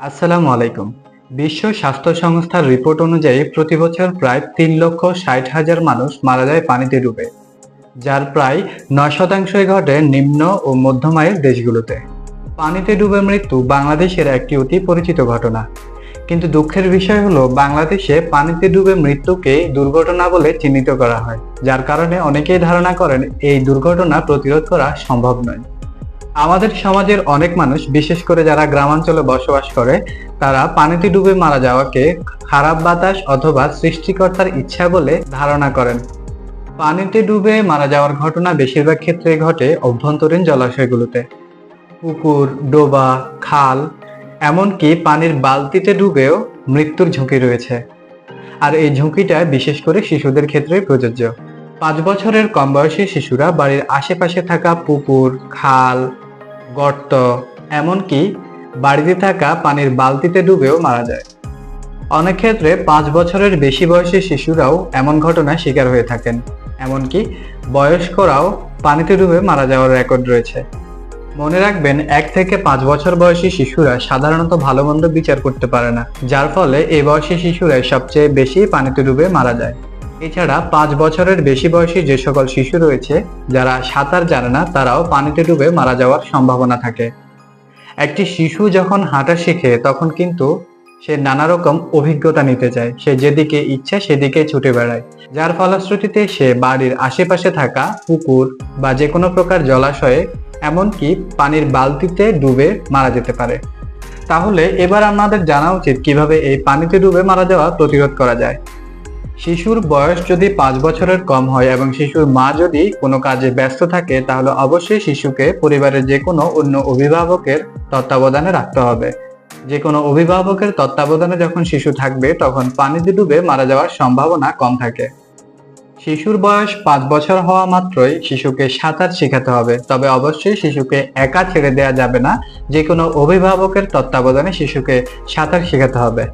আসসালামু আলাইকুম। বিশ্ব স্বাস্থ্য সংস্থার রিপোর্ট অনুযায়ী প্রতি বছর প্রায় তিন লক্ষ ষাট হাজার মানুষ মারা যায় পানিতে ডুবে, যার প্রায় নয় শতাংশই ঘটে নিম্ন ও মধ্যম আয়ের দেশগুলোতে। পানিতে ডুবে মৃত্যু বাংলাদেশের একটি অতি পরিচিত ঘটনা। কিন্তু দুঃখের বিষয় হলো, বাংলাদেশে পানিতে ডুবে মৃত্যুকে দুর্ঘটনা বলে চিহ্নিত করা হয়, যার কারণে অনেকেই ধারণা করেন এই দুর্ঘটনা প্রতিরোধ করা সম্ভব নয়। আমাদের সমাজের অনেক মানুষ, বিশেষ করে যারা গ্রামাঞ্চলে বসবাস করে, তারা পানিতে ডুবে মারা যাওয়াকে খারাপ বাতাস অথবা সৃষ্টিকর্তার ইচ্ছা বলে ধারণা করেন। পানিতে ডুবে মারা যাওয়ার ঘটনা বেশিরভাগ ক্ষেত্রে ঘটে অভ্যন্তরীণ জলাশয়গুলোতে। পুকুর, ডোবা, খাল, এমনকি পানির বালতিতে ডুবেও মৃত্যুর ঝুঁকি রয়েছে। আর এই ঝুঁকিটা বিশেষ করে শিশুদের ক্ষেত্রে প্রযোজ্য। পাঁচ বছরের কম বয়সী শিশুরা বাড়ির আশেপাশে থাকা পুকুর, খাল গর্ত, এমনকি বাড়িতে থাকা পানির বালতিতে ডুবেও মারা যায়। অনেক ক্ষেত্রে পাঁচ বছরের বেশি বয়সী শিশুরাও এমন ঘটনার শিকার হয়ে থাকেন। এমনকি বয়স্করাও পানিতে ডুবে মারা যাওয়ার রেকর্ড রয়েছে। মনে রাখবেন, এক থেকে পাঁচ বছর বয়সী শিশুরা সাধারণত ভালো মন্দ বিচার করতে পারে না, যার ফলে এই বয়সী শিশুরাই সবচেয়ে বেশি পানিতে ডুবে মারা যায়। এছাড়া পাঁচ বছরের বেশি বয়সী যে সকল শিশু রয়েছে, যারা সাঁতার জানে না, তারাও পানিতে ডুবে মারা যাওয়ার সম্ভাবনা থাকে। একটি শিশু যখন হাঁটা শেখে, তখন কিন্তু সে নানা রকম অভিজ্ঞতা নিতে চায়। সে যেদিকে ইচ্ছা, সেদিকে ছুটে বেড়ায়। যার ফলশ্রুতিতে সে বাড়ির আশেপাশে থাকা পুকুর বা যে কোনো প্রকার জলাশয়ে, এমনকি পানির বালতিতে ডুবে মারা যেতে পারে। তাহলে এবার আমাদের জানা উচিত কীভাবে এই পানিতে ডুবে মারা যাওয়া প্রতিরোধ করা যায়। শিশুর বয়স যদি পাঁচ বছরের কম হয় এবং শিশুর মা যদি কোনো কাজে ব্যস্ত থাকে, তাহলে অবশ্যই শিশুকে পরিবারের যে কোনো অন্য অভিভাবকের তত্ত্বাবধানে রাখতে হবে। যে কোনো অভিভাবকের তত্ত্বাবধানে যখন শিশু থাকবে, তখন পানিতে ডুবে মারা যাওয়ার সম্ভাবনা কম থাকে। শিশুর বয়স পাঁচ বছর হওয়া মাত্রই শিশুকে সাঁতার শেখাতে হবে। তবে অবশ্যই শিশুকে একা ছেড়ে দেওয়া যাবে না। যে কোনো অভিভাবকের তত্ত্বাবধানে শিশুকে সাঁতার শেখাতে হবে।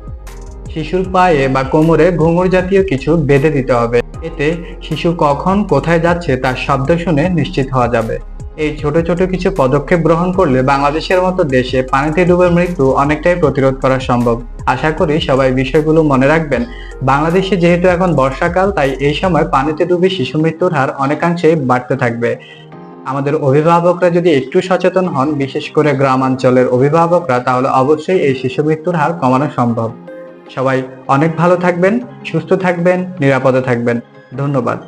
শিশুর পায়ে বা কোমরে ঘুঙুর জাতীয় কিছু বেঁধে দিতে হবে। এতে শিশু কখন কোথায় যাচ্ছে তার শব্দ শুনে নিশ্চিত হওয়া যাবে। এই ছোট ছোট কিছু পদক্ষেপ গ্রহণ করলে বাংলাদেশের মতো দেশে পানিতে ডুবে মৃত্যু অনেকটাই প্রতিরোধ করা সম্ভব। আশা করি সবাই বিষয়গুলো মনে রাখবেন। বাংলাদেশে যেহেতু এখন বর্ষাকাল, তাই এই সময় পানিতে ডুবে শিশু মৃত্যুর হার অনেকাংশেই বাড়তে থাকবে। আমাদের অভিভাবকরা যদি একটু সচেতন হন, বিশেষ করে গ্রামাঞ্চলের অভিভাবকরা, তাহলে অবশ্যই এই শিশু মৃত্যুর হার কমানো সম্ভব। সবাই অনেক ভালো থাকবেন সুস্থ থাকবেন নিরাপদে থাকবেন ধন্যবাদ.